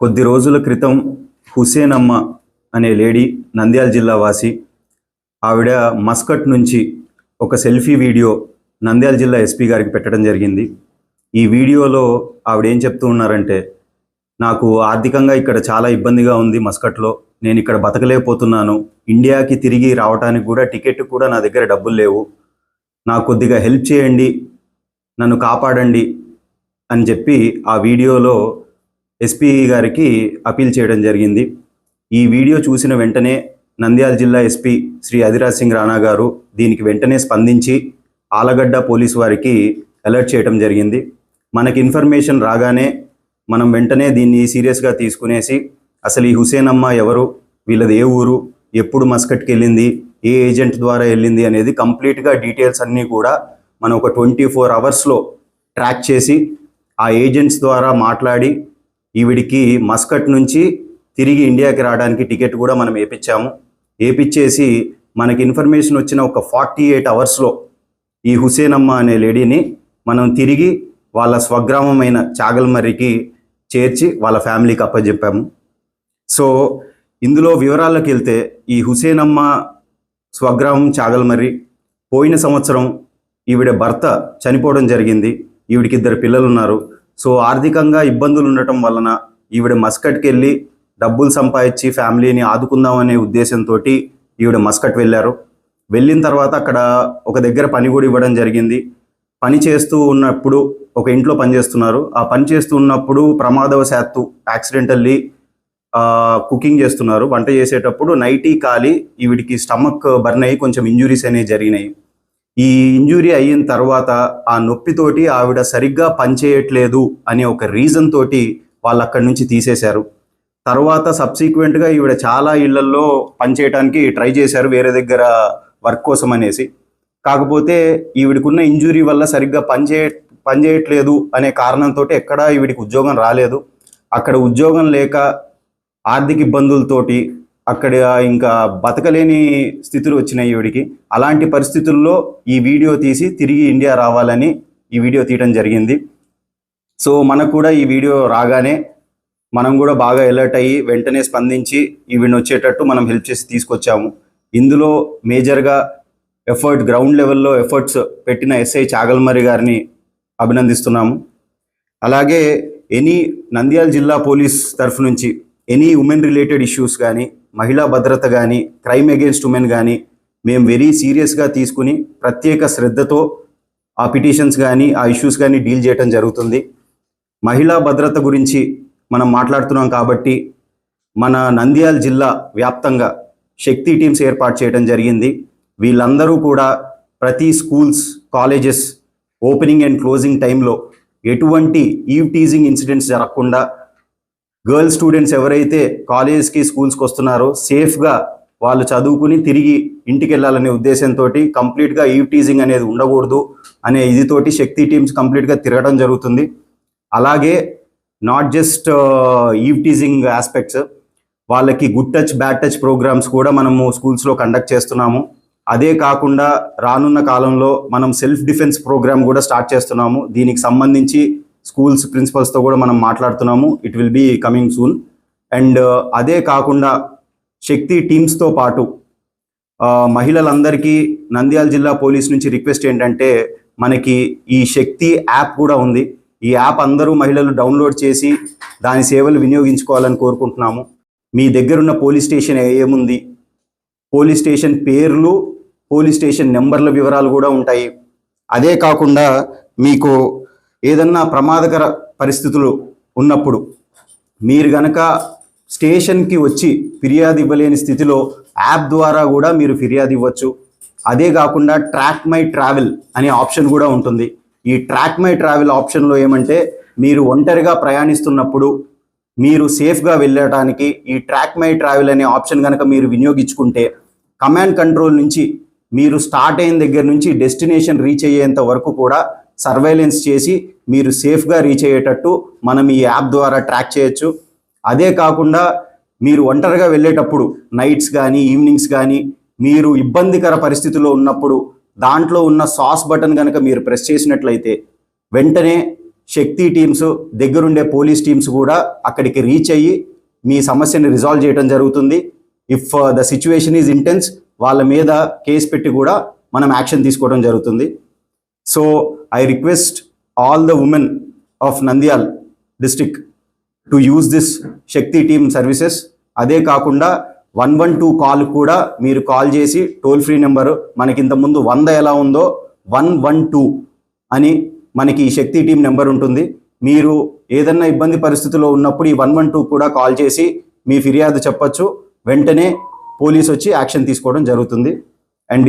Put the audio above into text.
కొద్ది రోజుల క్రితం హుసేన్ అమ్మ అనే లేడీ నంద్యాల జిల్లా వాసి ఆవిడ మస్కట్ నుంచి ఒక సెల్ఫీ వీడియో నంద్యాల జిల్లా ఎస్పీ గారికి పెట్టడం జరిగింది. ఈ వీడియోలో ఆవిడ ఏం చెప్తూ ఉన్నారంటే నాకు ఆర్థికంగా ఇక్కడ చాలా ఇబ్బందిగా ఉంది మస్కట్లో. నేను ఇక్కడ బతకలేకపోతున్నాను. ఇండియాకి తిరిగి రావడానికి కూడా టికెట్ కూడా నా దగ్గర డబ్బులు లేవు. నాకు కొద్దిగా హెల్ప్ చేయండి. నన్ను కాపాడండి అని చెప్పి ఆ వీడియోలో ఎస్పీ గారికి అపీల్ చేయడం జరిగింది. ఈ వీడియో చూసిన వెంటనే నంద్యాల జిల్లా ఎస్పీ శ్రీ అధిరాజ్ సింగ్ రాణా గారు దీనికి వెంటనే స్పందించి ఆలగడ్డ పోలీసు వారికి అలర్ట్ చేయడం జరిగింది. మనకి ఇన్ఫర్మేషన్ రాగానే మనం వెంటనే దీన్ని సీరియస్గా తీసుకునేసి అసలు ఈ హుసేన్ అమ్మ ఎవరు వీళ్ళది ఏ ఊరు ఎప్పుడు మస్కట్కి వెళ్ళింది ఏ ఏజెంట్ ద్వారా వెళ్ళింది అనేది కంప్లీట్గా డీటెయిల్స్ అన్నీ కూడా మనం ఒక ట్వంటీ ఫోర్ అవర్స్లో ట్రాక్ చేసి ఆ ఏజెంట్స్ ద్వారా మాట్లాడి ఈవిడికి మస్కట్ నుంచి తిరిగి ఇండియాకి రావడానికి టికెట్ కూడా మనం వేపించాము. వేపించేసి మనకి ఇన్ఫర్మేషన్ వచ్చిన ఒక ఫార్టీ ఎయిట్ అవర్స్లో ఈ హుసేనమ్మ అనే లేడీని మనం తిరిగి వాళ్ళ స్వగ్రామమైన చాగల్మర్రికి చేర్చి వాళ్ళ ఫ్యామిలీకి అప్పచెప్పాము సో ఇందులో వివరాల్లోకి వెళ్తే ఈ హుసేనమ్మ స్వగ్రామం చాగల్మర్రి పోయిన సంవత్సరం ఈవిడ భర్త చనిపోవడం జరిగింది. ఈవిడికి ఇద్దరు పిల్లలు ఉన్నారు సో ఆర్థికంగా ఇబ్బందులు ఉండటం వలన ఈవిడ మస్కట్కి వెళ్ళి డబ్బులు సంపాదించి ఫ్యామిలీని ఆదుకుందామనే ఉద్దేశంతో ఈవిడ మస్కట్ వెళ్ళారు. వెళ్ళిన తర్వాత అక్కడ ఒక దగ్గర పని కూడా ఇవ్వడం జరిగింది. పని చేస్తూ ఉన్నప్పుడు ఒక ఇంట్లో పని చేస్తున్నారు. ఆ పని చేస్తూ ఉన్నప్పుడు ప్రమాదవశాత్తు యాక్సిడెంటల్లీ కుకింగ్ చేస్తున్నారు. వంట చేసేటప్పుడు నైటీ కాలి ఈవిడికి స్టమక్ బర్న్ అయ్యి కొంచెం ఇంజురీస్ అనేవి జరిగినాయి. ఈ ఇంజురీ అయిన తర్వాత ఆ నొప్పితోటి ఆవిడ సరిగ్గా పనిచేయట్లేదు అనే ఒక రీజన్ తోటి వాళ్ళు అక్కడి నుంచి తీసేశారు. తర్వాత సబ్సీక్వెంట్గా ఈవిడ చాలా ఇళ్ళల్లో పనిచేయడానికి ట్రై చేశారు వేరే దగ్గర వర్క్ కోసం అనేసి. కాకపోతే ఈవిడికున్న ఇంజురీ వల్ల సరిగ్గా పనిచేయ పనిచేయట్లేదు అనే కారణంతో ఎక్కడా ఈవిడికి ఉద్యోగం రాలేదు. అక్కడ ఉద్యోగం లేక ఆర్థిక ఇబ్బందులతోటి అక్కడ ఇంకా బతకలేని స్థితులు వచ్చినాయి ఈవిడికి. అలాంటి పరిస్థితుల్లో ఈ వీడియో తీసి తిరిగి ఇండియా రావాలని ఈ వీడియో తీయడం జరిగింది. సో మనకు కూడా ఈ వీడియో రాగానే మనం కూడా బాగా అలర్ట్ అయ్యి వెంటనే స్పందించి ఈవిని వచ్చేటట్టు మనం హెల్ప్ చేసి తీసుకొచ్చాము. ఇందులో మేజర్గా ఎఫర్ట్ గ్రౌండ్ లెవెల్లో ఎఫర్ట్స్ పెట్టిన ఎస్ఐ చాగల్మరి గారిని అభినందిస్తున్నాము. అలాగే ఎనీ నంద్యాల జిల్లా పోలీస్ తరఫు నుంచి ఎనీ ఉమెన్ రిలేటెడ్ ఇష్యూస్ కానీ మహిళా భద్రత కానీ క్రైమ్ అగేన్స్ట్ ఉమెన్ కానీ మేము వెరీ సీరియస్గా తీసుకుని ప్రత్యేక శ్రద్ధతో ఆ పిటిషన్స్ కానీ ఆ ఇష్యూస్ కానీ డీల్ చేయటం జరుగుతుంది. మహిళా భద్రత గురించి మనం మాట్లాడుతున్నాం కాబట్టి మన నంద్యాల జిల్లా వ్యాప్తంగా శక్తి టీమ్స్ ఏర్పాటు చేయడం జరిగింది. వీళ్ళందరూ కూడా ప్రతి schools colleges opening and closing టైంలో ఎటువంటి ఈవ్ టీజింగ్ ఇన్సిడెంట్స్ జరగకుండా గర్ల్ స్టూడెంట్స్ ఎవరైతే కాలేజ్కి స్కూల్స్కి వస్తున్నారో సేఫ్గా వాళ్ళు చదువుకుని తిరిగి ఇంటికి వెళ్ళాలనే ఉద్దేశంతో కంప్లీట్గా ఈవ్ టీజింగ్ అనేది ఉండకూడదు అనే ఇదితోటి శక్తి టీమ్స్ కంప్లీట్గా తిరగడం జరుగుతుంది. అలాగే not just uh, eve teasing aspects వాళ్ళకి good touch bad touch programmes కూడా మనము స్కూల్స్లో కండక్ట్ చేస్తున్నాము. అదే కాకుండా రానున్న కాలంలో మనం సెల్ఫ్ డిఫెన్స్ ప్రోగ్రామ్ కూడా స్టార్ట్ చేస్తున్నాము. దీనికి సంబంధించి స్కూల్స్ ప్రిన్సిపల్స్తో కూడా మనం మాట్లాడుతున్నాము. It will be coming soon and అదే కాకుండా శక్తి టీమ్స్తో పాటు మహిళలందరికీ నంద్యాల జిల్లా పోలీస్ నుంచి రిక్వెస్ట్ ఏంటంటే మనకి ఈ శక్తి యాప్ కూడా ఉంది. ఈ యాప్ అందరూ మహిళలు డౌన్లోడ్ చేసి దాని సేవలు వినియోగించుకోవాలని కోరుకుంటున్నాము. మీ దగ్గరున్న పోలీస్ స్టేషన్ ఏముంది? పోలీస్ స్టేషన్ పేర్లు పోలీస్ స్టేషన్ నెంబర్ల వివరాలు కూడా ఉంటాయి. అదే కాకుండా మీకు ఏదన్నా ప్రమాదకర పరిస్థితులు ఉన్నప్పుడు మీరు గనక స్టేషన్కి వచ్చి ఫిర్యాదు ఇవ్వలేని స్థితిలో యాప్ ద్వారా కూడా మీరు ఫిర్యాదు ఇవ్వచ్చు అదే కాకుండా ట్రాక్ మై ట్రావెల్ అనే ఆప్షన్ కూడా ఉంటుంది. ఈ ట్రాక్ మై ట్రావెల్ ఆప్షన్లో ఏమంటే మీరు ఒంటరిగా ప్రయాణిస్తున్నప్పుడు మీరు సేఫ్గా వెళ్ళటానికి ఈ ట్రాక్ మై ట్రావెల్ అనే ఆప్షన్ కనుక మీరు వినియోగించుకుంటే కమాండ్ కంట్రోల్ నుంచి మీరు స్టార్ట్ అయిన దగ్గర నుంచి డెస్టినేషన్ రీచ్ అయ్యేంత వరకు కూడా సర్వైలెన్స్ చేసి మీరు సేఫ్గా రీచ్ అయ్యేటట్టు మనం ఈ యాప్ ద్వారా ట్రాక్ చేయొచ్చు. అదే కాకుండా మీరు ఒంటరిగా వెళ్ళేటప్పుడు నైట్స్ కానీ ఈవినింగ్స్ కానీ మీరు ఇబ్బందికర పరిస్థితిలో ఉన్నప్పుడు దాంట్లో ఉన్న సాస్ బటన్ కనుక మీరు ప్రెస్ చేసినట్లయితే వెంటనే శక్తి టీమ్స్ దగ్గరుండే పోలీస్ టీమ్స్ కూడా అక్కడికి రీచ్ అయ్యి మీ సమస్యని రిజాల్వ్ చేయడం జరుగుతుంది. If the situation is intense వాళ్ళ మీద కేసు పెట్టి కూడా మనం యాక్షన్ తీసుకోవడం జరుగుతుంది. So I request all the women of Nandyal district to use this Shakti team services అదే కాకుండా వన్ వన్ టూ కాల్ కూడా మీరు కాల్ చేసి టోల్ ఫ్రీ నెంబరు మనకి ఇంతకుముందు వంద ఎలా ఉందో వన్ వన్ టూ అని మనకి ఈ శక్తి టీం నెంబర్ ఉంటుంది. మీరు ఏదన్నా ఇబ్బంది పరిస్థితిలో ఉన్నప్పుడు ఈ వన్ వన్ టూ కూడా కాల్ చేసి మీ ఫిర్యాదు చెప్పచ్చు. వెంటనే పోలీస్ వచ్చి యాక్షన్ తీసుకోవడం జరుగుతుంది. అండ్